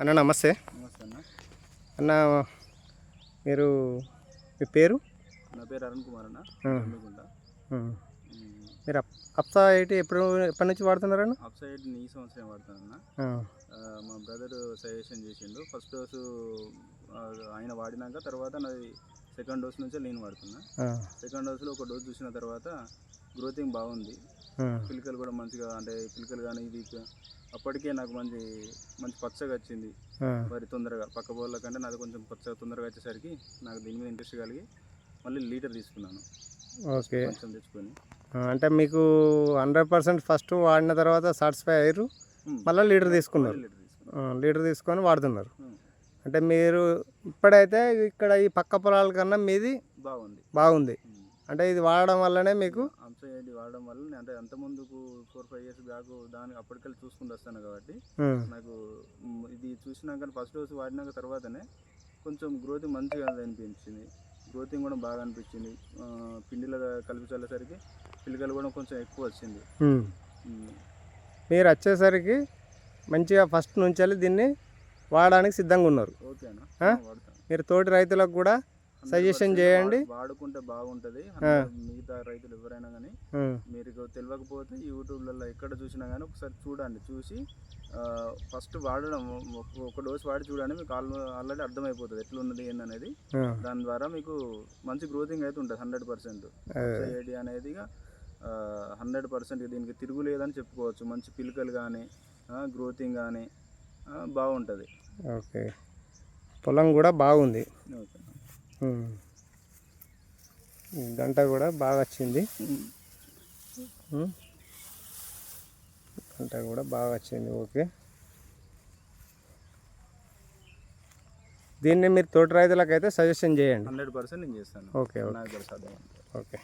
అన్న నమస్తే. నమస్తే అన్న. అన్న మీరు మీ పేరు? నా పేరు అరుణ్ కుమార్ అన్న. మీరు అప్- అప్సా ఎయిటీ ఎప్పుడు ఎప్పటి నుంచి వాడుతున్నారన్న అప్ సైడ్ ఈ సంవత్సరం వాడుతానన్న మా బ్రదర్ సజెషన్ చేసిండు. ఫస్ట్ డోసు ఆయన వాడినాక తర్వాత నాది సెకండ్ డోస్ నుంచే నేను వాడుతున్నా. సెకండ్ డోస్లో ఒక డోస్ చూసిన తర్వాత గ్రోతింగ్ బాగుంది. పిలకలు కూడా మంచిగా అంటే పిలకలు కానీ ఇది అప్పటికే నాకు మంచి మంచి పచ్చగా వచ్చింది. మరి తొందరగా పక్క బోర్ల కంటే నాది కొంచెం పచ్చగా తొందరగా వచ్చేసరికి నాకు దీని మీద ఇంట్రెస్ట్ కలిగి మళ్ళీ లీటర్ తీసుకున్నాను. ఓకే. కొంచెం తెచ్చుకొని. అంటే మీకు హండ్రెడ్ పర్సెంట్ ఫస్ట్ వాడిన తర్వాత సాటిస్ఫై అయ్యారు? మళ్ళీ లీటర్ తీసుకున్నారు? లీటర్ తీసుకొని వాడుతున్నారు. అంటే మీరు ఇప్పుడైతే ఇక్కడ ఈ పక్క పొలాల కన్నా మీది బాగుంది. బాగుంది. అంటే ఇది వాడడం వల్లనే మీకు వాడడం వల్ల నేను అంటే అంత ముందుకు ఫోర్ ఫైవ్ ఇయర్స్ బ్యాక్ దాని అప్పటికెళ్ళి చూసుకుంటూ వస్తాను కాబట్టి నాకు ఇది చూసినాక ఫస్ట్ డోస్ వాడినాక తర్వాతనే కొంచెం గ్రోత్ మంచిగా అనిపించింది. గ్రోతింగ్ కూడా బాగా అనిపించింది. పిండిలో కలిపి చల్లేసరికి పిల్లకలు కూడా కొంచెం ఎక్కువ వచ్చింది. మీరు వచ్చేసరికి మంచిగా ఫస్ట్ నుంచి వెళ్ళి దీన్ని వాడడానికి సిద్ధంగా ఉన్నారు. మీరు తోటి రైతులకు కూడా 100% సజెషన్ చేయండి. వాడుకుంటే బాగుంటుంది. మిగతా రైతులు ఎవరైనా కానీ మీకు తెలియకపోతే యూట్యూబ్లలో ఎక్కడ చూసినా కానీ ఒకసారి చూడండి. చూసి ఫస్ట్ వాడడం ఒక- డోస్ వాడి చూడండి. మీకు ఆల్రెడీ అర్థమైపోతుంది. ఎట్లా ఉన్నది ఏందనేది దాని ద్వారా మీకు మంచి గ్రోతింగ్ అయితే ఉంటుంది హండ్రెడ్ పర్సెంట్. ఏడి అనేది హండ్రెడ్ పర్సెంట్ దీనికి తిరుగులేదని చెప్పుకోవచ్చు. మంచి పిలకలు కానీ గ్రోతింగ్ కానీ బాగుంటుంది. ఓకే. పొలం కూడా బాగుంది. గంట కూడా బాగా వచ్చింది. గంట కూడా బాగా వచ్చింది ఓకే. దీన్ని మీరు తోటి రైతులకు అయితే సజెషన్ చేయండి. హండ్రెడ్ పర్సెంట్ నేను చేస్తాను. Okay okay. ఓకే.